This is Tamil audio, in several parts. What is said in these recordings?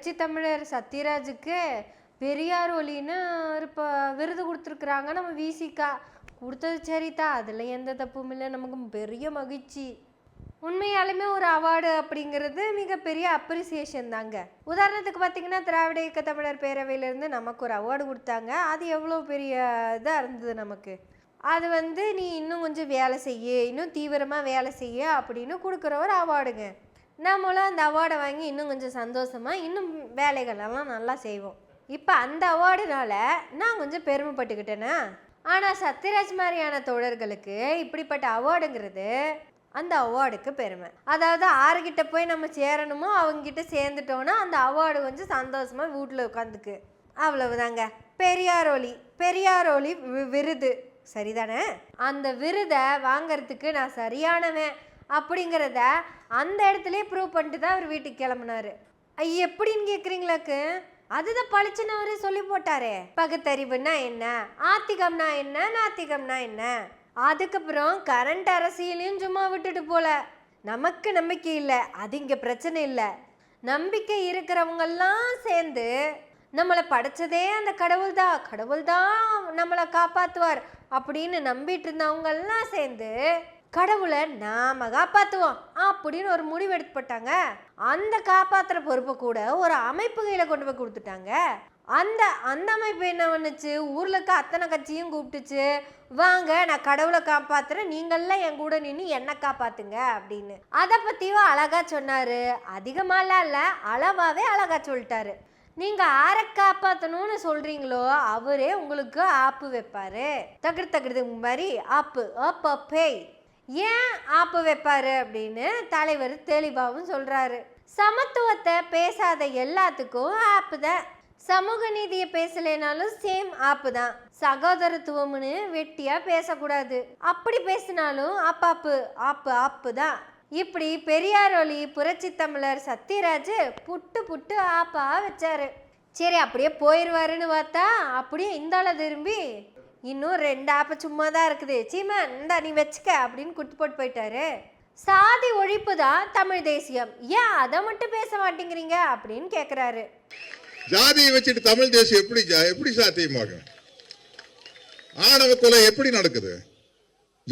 புரட்சி தமிழர் சத்யராஜுக்கு பெரியார் ஒலின்னு இப்போ விருது கொடுத்துருக்குறாங்க. நம்ம விசிகா கொடுத்தது சரிதா. அதில் எந்த தப்பும் இல்லை. நமக்கு பெரிய மகிழ்ச்சி. உண்மையாலுமே ஒரு அவார்டு அப்படிங்கிறது மிகப்பெரிய அப்ரிசியேஷன் தாங்க. உதாரணத்துக்கு பார்த்தீங்கன்னா திராவிட இயக்க தமிழர் பேரவையிலேருந்து நமக்கு ஒரு அவார்டு கொடுத்தாங்க. அது எவ்வளோ பெரிய இதாக இருந்தது நமக்கு. அது வந்து நீ இன்னும் கொஞ்சம் வேலை செய்ய. இன்னும் தீவிரமாக வேலை செய்ய அப்படின்னு கொடுக்குற ஒரு அவார்டுங்க. நம்மளும் அந்த அவார்டை வாங்கி இன்னும் கொஞ்சம் சந்தோஷமாக இன்னும் வேலைகளெல்லாம் நல்லா செய்வோம். இப்போ அந்த அவார்டுனால நான் கொஞ்சம் பெருமைப்பட்டுக்கிட்டேனா? ஆனால் சத்யராஜ் மாதிரியான தோழர்களுக்கு இப்படிப்பட்ட அவார்டுங்கிறது அந்த அவார்டுக்கு பெருமை. அதாவது ஆறுகிட்ட போய் நம்ம சேரணுமோ அவங்ககிட்ட சேர்ந்துட்டோன்னா அந்த அவார்டு கொஞ்சம் சந்தோஷமாக வீட்டில் உட்காந்துக்கு. அவ்வளவுதாங்க. பெரியார் பெரியாரோலி விருது. சரிதானே? அந்த விருதை வாங்கறதுக்கு நான் சரியானவன். அப்படிங்கிறத அந்த இடத்துலே ப்ரூவ் பண்ணிட்டு தான் அவர் வீட்டுக்கு கிளம்புனாரு. ஐய, எப்படின்னு கேட்குறீங்களாக்கு அதுதான் பழிச்சுன்னு அவரே சொல்லி போட்டாரே. பகுத்தறிவுன்னா என்ன? ஆத்திகம்னா என்ன? நாத்திகம்னா என்ன? அதுக்கப்புறம் கரண்ட் அரசியலையும் சும்மா விட்டுட்டு போல. நமக்கு நம்பிக்கை இல்லை. அது இங்கே பிரச்சனை இல்லை. நம்பிக்கை இருக்கிறவங்கெல்லாம் சேர்ந்து நம்மளை படைச்சதே அந்த கடவுள் தான் கடவுள் தான் நம்மளை காப்பாற்றுவார் அப்படின்னு நம்பிட்டு இருந்தவங்கெல்லாம் சேர்ந்து கடவுளை நாம காப்பாற்றுவோம் அப்படின்னு ஒரு முடிவு எடுத்து போட்டாங்க அந்த காப்பாற்றுற பொறுப்பை கூட ஒரு அமைப்பு கையில் கொண்டு போய் கொடுத்துட்டாங்க. அந்த அந்த அமைப்பு என்ன பண்ணுச்சு? ஊரில் இருக்க அத்தனை கட்சியும் கூப்பிட்டுச்சு. வாங்க நான் கடவுளை காப்பாத்துறேன். நீங்கள்லாம் என் கூட நின்று என்னை காப்பாத்துங்க அப்படின்னு. அதை பற்றியும் அழகா சொன்னாரு. அதிகமாலாம் இல்லை அளவாகவே அழகா சொல்லிட்டாரு. நீங்கள் யாரை காப்பாற்றணும்னு சொல்கிறீங்களோ அவரே உங்களுக்கு ஆப்பு வைப்பாரு. தகுடு தகுடு மாதிரி ஆப்பு. அப்ப பேய் ஏன் ஆப்பு வைப்பாரு அப்படின்னு தலைவர் தெளிவாகவும் சொல்கிறாரு சமத்துவத்தை பேசாத எல்லாத்துக்கும் ஆப்பு தான். சமூக நீதியை பேசலைனாலும் சேம் ஆப்பு தான். சகோதரத்துவம்னு வெட்டியா பேசக்கூடாது. அப்படி பேசினாலும் அப்பாப்பு ஆப்பு ஆப்பு தான். இப்படி பெரியார் ஒளி புரட்சி தமிழர் சத்யராஜ் புட்டு புட்டு ஆப்பா வச்சாரு. சரி அப்படியே போயிடுவாருன்னு பார்த்தா அப்படியே இந்தால திரும்பி இன்னும் ரெண்டு ஆப்ப சும்மா தான் இருக்குது. சீமா இந்தா நீ வச்சுக்க அப்படின்னு கொடுத்து போட்டு போயிட்டாரு. சாதி ஒழிப்பு தான் தமிழ் தேசியம்? ஏன் அதை மட்டும் பேச மாட்டேங்கிறீங்க? அப்படின்னு கேட்குறாரு ஜாதியை வச்சுட்டு தமிழ் தேசியம் எப்படி எப்படி சாத்தியமாகும் ஆணவ கொலை எப்படி நடக்குது?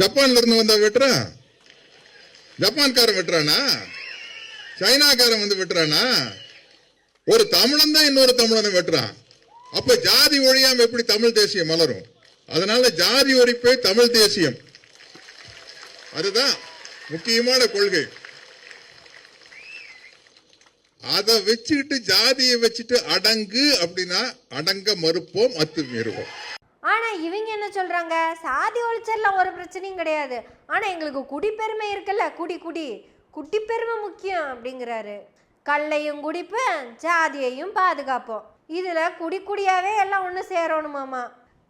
ஜப்பான்ல இருந்து வந்த வெட்டுறான்? ஜப்பான்காரன் வெட்டுறானா? சைனாக்காரன் வந்து வெட்டுறானா? ஒரு தமிழன் தான் இன்னொரு தமிழனை வெட்டுறான். அப்ப ஜாதி ஒழியாம எப்படி தமிழ் தேசியம் மலரும்? அதனால ஜாதி ஒழிப்பே தமிழ் தேசியம். அதுதான் முக்கியமான கொள்கை. அதை வச்சுக்கிட்டு ஜாதியை வச்சுட்டு அடங்கு அப்படின்னா அடங்க மறுப்போம் அத்துமீறுவோம் ஆனா இவங்க என்ன சொல்றாங்க? சாதி ஒழிச்சல்ல ஒரு பிரச்சனையும் கிடையாது. ஆனா எங்களுக்கு குடிப்பெருமை இருக்குல்ல? குடி குடி. குடிப்பெருமை முக்கியம் அப்படிங்கிறாரு. கல்லையும் குடிப்பேன் ஜாதியையும் பாதுகாப்போம். இதுல குடி குடியாவே எல்லாம் ஒன்று சேரணுமாமா?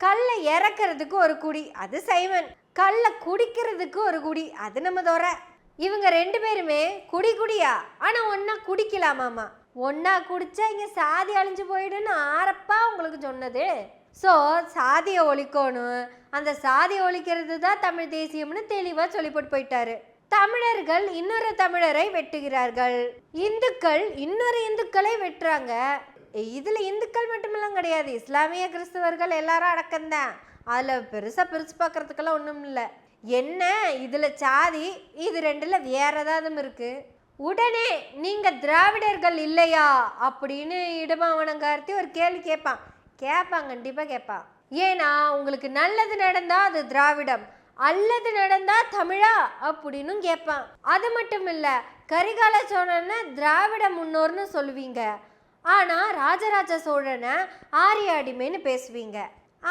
கல்லை இறக்கிறதுக்கு ஒரு குடி அது சைவன். கல்லை குடிக்கிறதுக்கு ஒரு குடி அது நம்ம தோற. இவங்க ரெண்டு பேருமே குடி குடியா? ஆனா ஒன்னா குடிக்கலாமாமா ஒன்னா குடிச்சா இங்க சாதி அழிஞ்சு போயிடுன்னு ஆரப்பா உங்களுக்கு சொன்னது. ஸோ சாதியை ஒழிக்கணும். அந்த சாதியை ஒழிக்கிறது தான் தமிழ் தேசியம்னு தெளிவாக சொல்லி போட்டு போயிட்டாரு. தமிழர்கள் இன்னொரு தமிழரை வெட்டுகிறார்கள். இந்துக்கள் இன்னொரு இந்துக்களை வெட்டுறாங்க. இதில் இந்துக்கள் மட்டுமெல்லாம் கிடையாது. இஸ்லாமிய கிறிஸ்தவர்கள் எல்லாரும் அடக்கம்தான். அதில் பெருசாக பிரித்து பார்க்குறதுக்கெல்லாம் ஒன்றும் இல்லை. என்ன? இதில் சாதி இது ரெண்டில் வேற ஏதாவது இருக்குது உடனே நீங்கள் திராவிடர்கள் இல்லையா? அப்படின்னு இடமாவனங்கார்த்தி ஒரு கேள்வி கேட்பான் கேட்பான் கண்டிப்பாக கேட்பான் ஏன்னா உங்களுக்கு நல்லது நடந்தால் அது திராவிடம் அல்லது நடந்தால் தமிழா? அப்படின்னும் கேட்பான் அது மட்டும் இல்லை கரிகால சோழன்னா திராவிட முன்னோர்னு சொல்லுவீங்க. ஆனால் ராஜராஜ சோழனை ஆரிய அடிமைன்னு பேசுவீங்க.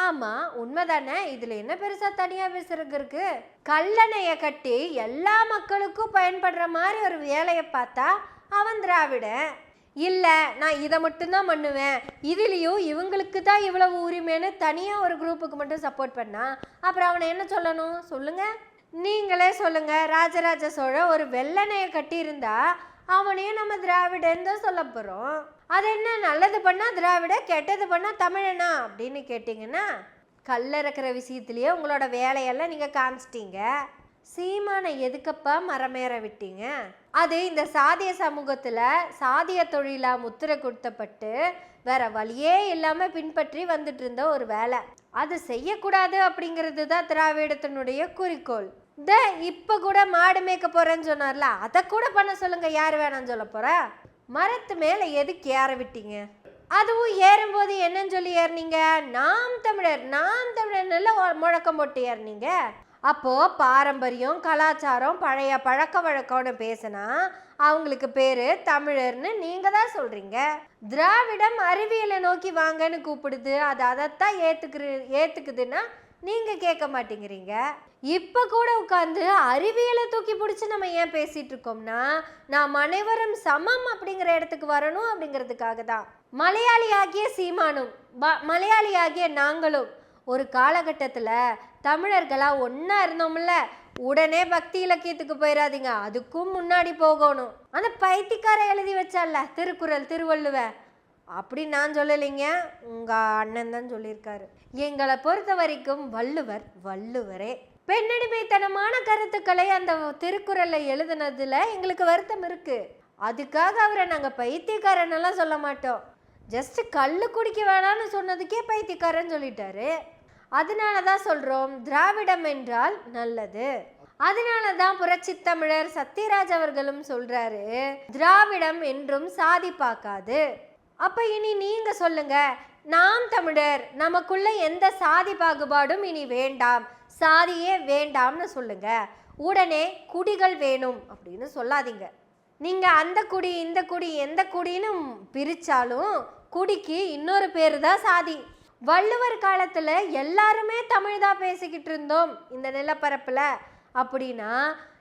ஆமாம் உண்மைதானே? இதில் என்ன பெருசாக தனியாக பேசுறதுக்கு இருக்கு? கல்லணையை கட்டி எல்லா மக்களுக்கும் பயன்படுற மாதிரி ஒரு வேலையை பார்த்தா அவன் திராவிடன். இல்லை நான் இதை மட்டும்தான் பண்ணுவேன். இதுலேயும் இவங்களுக்கு தான் இவ்வளவு உரிமைன்னு தனியாக ஒரு குரூப்புக்கு மட்டும் சப்போர்ட் பண்ணா அப்புறம் அவனை என்ன சொல்லணும்? சொல்லுங்க. நீங்களே சொல்லுங்க. ராஜராஜ சோழன் ஒரு வெள்ளனையை கட்டியிருந்தா அவனையும் நம்ம திராவிடன் தான் சொல்ல போகிறோம் அது என்ன? நல்லது பண்ணால் திராவிட கெட்டது பண்ணால் தமிழனா? அப்படின்னு கேட்டிங்கன்னா கல்ல இருக்கிற உங்களோட வேலையெல்லாம் நீங்கள் காமிச்சிட்டீங்க. சீமானை எதுக்கப்பா மரமேற விட்டீங்க? அது இந்த சாதிய சமூகத்தில் சாதிய தொழிலாக முத்திரை கொடுத்தப்பட்டு வேற வழியே இல்லாமல் பின்பற்றி வந்துட்டு இருந்த ஒரு வேலை. அது செய்யக்கூடாது அப்படிங்கிறது தான் திராவிடத்தினுடைய குறிக்கோள். இந்த இப்போ கூட மாடு மேய்க்க போகிறேன்னு சொன்னார்ல அதை கூட பண்ண சொல்லுங்க. யார் வேணாம்னு சொல்ல போறா? மரத்து மேலே எதுக்கு ஏற விட்டீங்க? அதுவும் ஏறும்போது என்னன்னு சொல்லி ஏறினீங்க? நாம் தமிழர் நாம் தமிழர் முழக்கம் போட்டு ஏறினீங்க. அப்போ பாரம்பரியம் கலாச்சாரம் பழைய பழக்க வழக்கம்னு பேசினா அவங்களுக்கு பேரு தமிழர்னு நீங்க தான் சொல்றீங்க. திராவிடம் அறிவியலை நோக்கி வாங்கன்னு கூப்பிடுது. அது அதைத்தான் ஏத்துக்குறு ஏத்துக்குதுன்னா நீங்கள் கேட்க மாட்டேங்கிறீங்க. இப்போ கூட உட்காந்து அறிவியலை தூக்கி பிடிச்சி நம்ம ஏன் பேசிகிட்டு இருக்கோம்னா நாம் அனைவரும் சமம் அப்படிங்கிற இடத்துக்கு வரணும் அப்படிங்கிறதுக்காக தான். மலையாளியாகிய சீமானும் ப- மலையாளியாகிய நாங்களும் ஒரு காலகட்டத்தில் தமிழர்களாக ஒன்றா இருந்தோம்ல. உடனே பக்தி இலக்கியத்துக்கு போயிடாதீங்க அதுக்கும் முன்னாடி போகணும். அந்த பைத்திக்கார எழுதி வச்சால திருக்குறள் திருவள்ளுவ. அப்படி நான் சொல்லலைங்க. உங்கள் அண்ணன் தான் சொல்லியிருக்காரு. எங்களை பொறுத்த வரைக்கும் வள்ளுவர் வள்ளுவரே. பெண்ணடிமைத்தனமான கருத்துக்களை அந்த திருக்குறளில் எழுதுனதுல எங்களுக்கு வருத்தம் இருக்கு. அதுக்காக அவரை நாங்கள் பைத்தியக்காரனெல்லாம் சொல்ல மாட்டோம். ஜஸ்ட் கல் குடிக்க வேணாம்னு சொன்னதுக்கே பைத்தியக்காரன் சொல்லிட்டாரு. அதனால தான் சொல்கிறோம் திராவிடம் என்றால் நல்லது. அதனால தான் புரட்சி தமிழர் சத்யராஜ் அவர்களும் சொல்கிறாரு திராவிடம் என்றும் சாதி பார்க்காது. அப்போ இனி நீங்கள் சொல்லுங்கள் நாம் தமிழர் நமக்குள்ள எந்த சாதி பாகுபாடும் இனி வேண்டாம். சாதியே வேண்டாம்னு சொல்லுங்க. உடனே குடிகள் வேணும் அப்படின்னு சொல்லாதீங்க. நீங்க அந்த குடி இந்த குடி எந்த குடின்னு பிரிச்சாலும் குடிக்கு இன்னொரு பேர் தான் சாதி. வள்ளுவர் காலத்துல எல்லாருமே தமிழ் தான் பேசிக்கிட்டு இருந்தோம் இந்த நிலப்பரப்புல. அப்படின்னா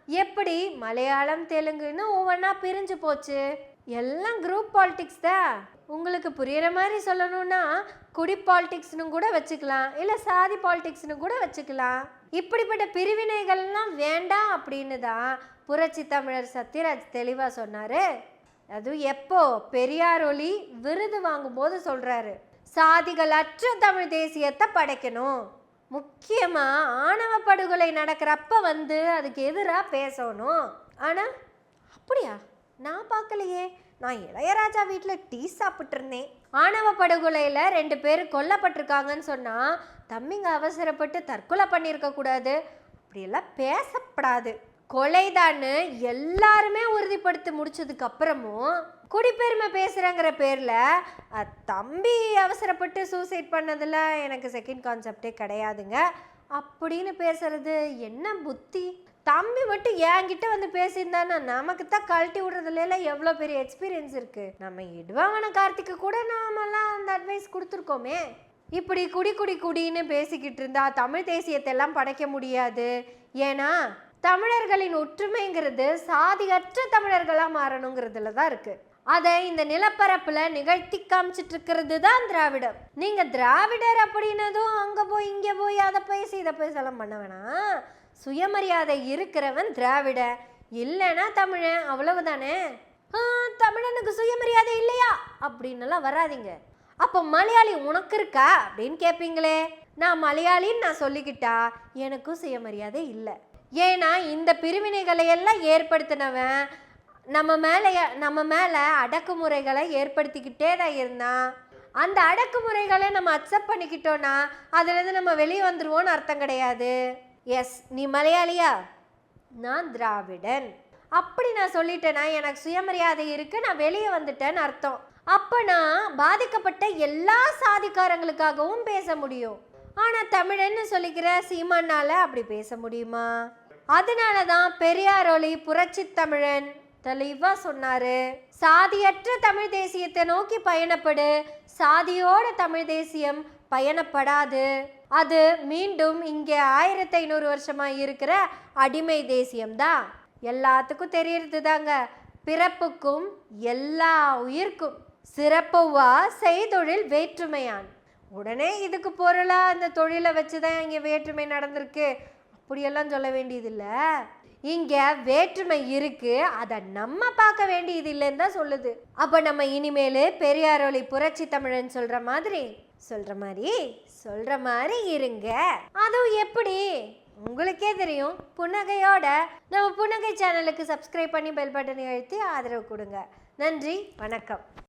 எப்படி மலையாளம் தெலுங்குன்னு ஒவ்வொன்றா பிரிஞ்சு போச்சு? எல்லாம் குரூப் பாலிட்டிக்ஸ் தான். உங்களுக்கு புரியுற மாதிரி சொல்லணும்னா குடி பாலிடிக்ஸ்னு கூட வச்சுக்கலாம் இல்லை சாதி பாலிடிக்ஸ்னு கூட வச்சுக்கலாம். இப்படிப்பட்ட பிரிவினைகள்லாம் வேண்டாம் அப்படின்னு தான் புரட்சி தமிழர் சத்யராஜ் தெளிவாக சொன்னார். அது எப்போ பெரியார் ஒளி விருது வாங்கும்போது சொல்கிறாரு சாதிகளற்ற தமிழ் தேசியத்தை படைக்கணும். முக்கியமாக ஆணவ படுகொலை நடக்கிறப்ப வந்து அதுக்கு எதிராக பேசணும். ஆனால் அப்படியா? நான் பார்க்கலையே. நான் இளையராஜா வீட்டில் டீ சாப்பிட்ருந்தேன் ஆணவ படுகொலையில் ரெண்டு பேர் கொல்லப்பட்டிருக்காங்கன்னு சொன்னால் தம்பிங்க அவசரப்பட்டு தற்கொலை பண்ணியிருக்கக்கூடாது அப்படியெல்லாம் பேசப்படாது. கொலைதான்னு எல்லாருமே உறுதிப்படுத்தி முடிச்சதுக்கு அப்புறமும் குடிப்பெருமை பேசுகிறேங்கிற பேரில் தம்பி அவசரப்பட்டு சூசைட் பண்ணதில் எனக்கு செகண்ட் கான்செப்டே கிடையாதுங்க. அப்படின்னு பேசுறது என்ன புத்தி? தம்பி மட்டும் என்கிட்ட வந்து பேசியிருந்தானா நமக்கு தான் கழட்டி விடுறதுல எவ்வளோ பெரிய எக்ஸ்பீரியன்ஸ் இருக்குது நம்ம இடுவாங்கன கார்த்திக்கு கூட நாமெல்லாம் அந்த அட்வைஸ் கொடுத்துருக்கோமே. இப்படி குடி குடி குடின்னு பேசிக்கிட்டு இருந்தா தமிழ் தேசியத்தை எல்லாம் படைக்க முடியாது. ஏன்னா தமிழர்களின் ஒற்றுமைங்கிறது சாதியற்ற தமிழர்களாக மாறணுங்கிறதுல தான் இருக்குது அதை இந்த நிலப்பரப்புல நிகழ்த்தி காமிச்சிட்டு இருக்கிறது தான் திராவிடம். நீங்க திராவிடர் அப்படின்னதும் அங்க போய் இங்க போய் அதை பேசி இதை போய் எல்லாம் பண்ண வேணாம். சுயமரியாதை இருக்கிறவன் திராவிட. இல்லைன்னா தமிழன் அவ்வளவுதானே? தமிழனுக்கு சுயமரியாதை இல்லையா? அப்படின்னெல்லாம் வராதீங்க. அப்போ மலையாளி உனக்கு இருக்கா? அப்படின்னு கேட்பீங்களே நான் மலையாளின்னு நான் சொல்லிக்கிட்டா எனக்கும் சுயமரியாதை இல்லை. ஏன்னா இந்த பிரிவினைகளை எல்லாம் ஏற்படுத்தினவன் நம்ம மேலே நம்ம மேலே அடக்குமுறைகளை ஏற்படுத்திக்கிட்டே தான் இருந்தான். அந்த அடக்குமுறைகளை நம்ம அக்செப்ட் பண்ணிக்கிட்டோன்னா அதுலேருந்து நம்ம வெளியே வந்துடுவோன்னு அர்த்தம் கிடையாது. எஸ் நீ மலையாளியா? நான் திராவிடன். அப்படி நான் சொல்லிட்டேன்னா எனக்கு சுயமரியாதை இருக்கு நான் வெளியே வந்துட்டேன்னு அர்த்தம். அப்போ நான் பாதிக்கப்பட்ட எல்லா சாதிக்காரங்களுக்காகவும் பேச முடியும். ஆனால் தமிழன்னு சொல்லிக்கிற சீமானால் அப்படி பேச முடியுமா? அதனால தான் பெரியாரொலி புரட்சி தமிழன் தெளிவாக சொன்னார். சாதியற்ற தமிழ் தேசியத்தை நோக்கி பயணப்படு. சாதியோட தமிழ் தேசியம் பயணப்படாது. அது மீண்டும் இங்கே ஆயிரத்தி ஐநூறு வருஷமாக இருக்கிற அடிமை தேசியம்தான் எல்லாத்துக்கும் தெரியறது தாங்க பிறப்புக்கும் எல்லா உயிர்க்கும் சிறப்புவா செய்தொழில் வேற்றுமையான். உடனே இதுக்கு பொருளா அந்த தொழிலை வச்சு தான் இங்கே வேற்றுமை நடந்திருக்கு. அப்படியெல்லாம் சொல்ல வேண்டியதில்லை. இங்கே வேற்றுமை இருக்கு. அதை நம்ம பார்க்க வேண்டியது இல்லைன்னு தான் சொல்லுது. அப்போ நம்ம இனிமேல் பெரியாரொளி புரட்சி தமிழன் சொல்கிற மாதிரி சொல்கிற மாதிரி சொல்கிற மாதிரி இருங்க. அதுவும் எப்படி? உங்களுக்கே தெரியும் புன்னகையோட நம்ம புன்னகை சேனலுக்கு சப்ஸ்கிரைப் பண்ணி பெல் பட்டனை அழுத்தி ஆதரவு கொடுங்க. நன்றி வணக்கம்.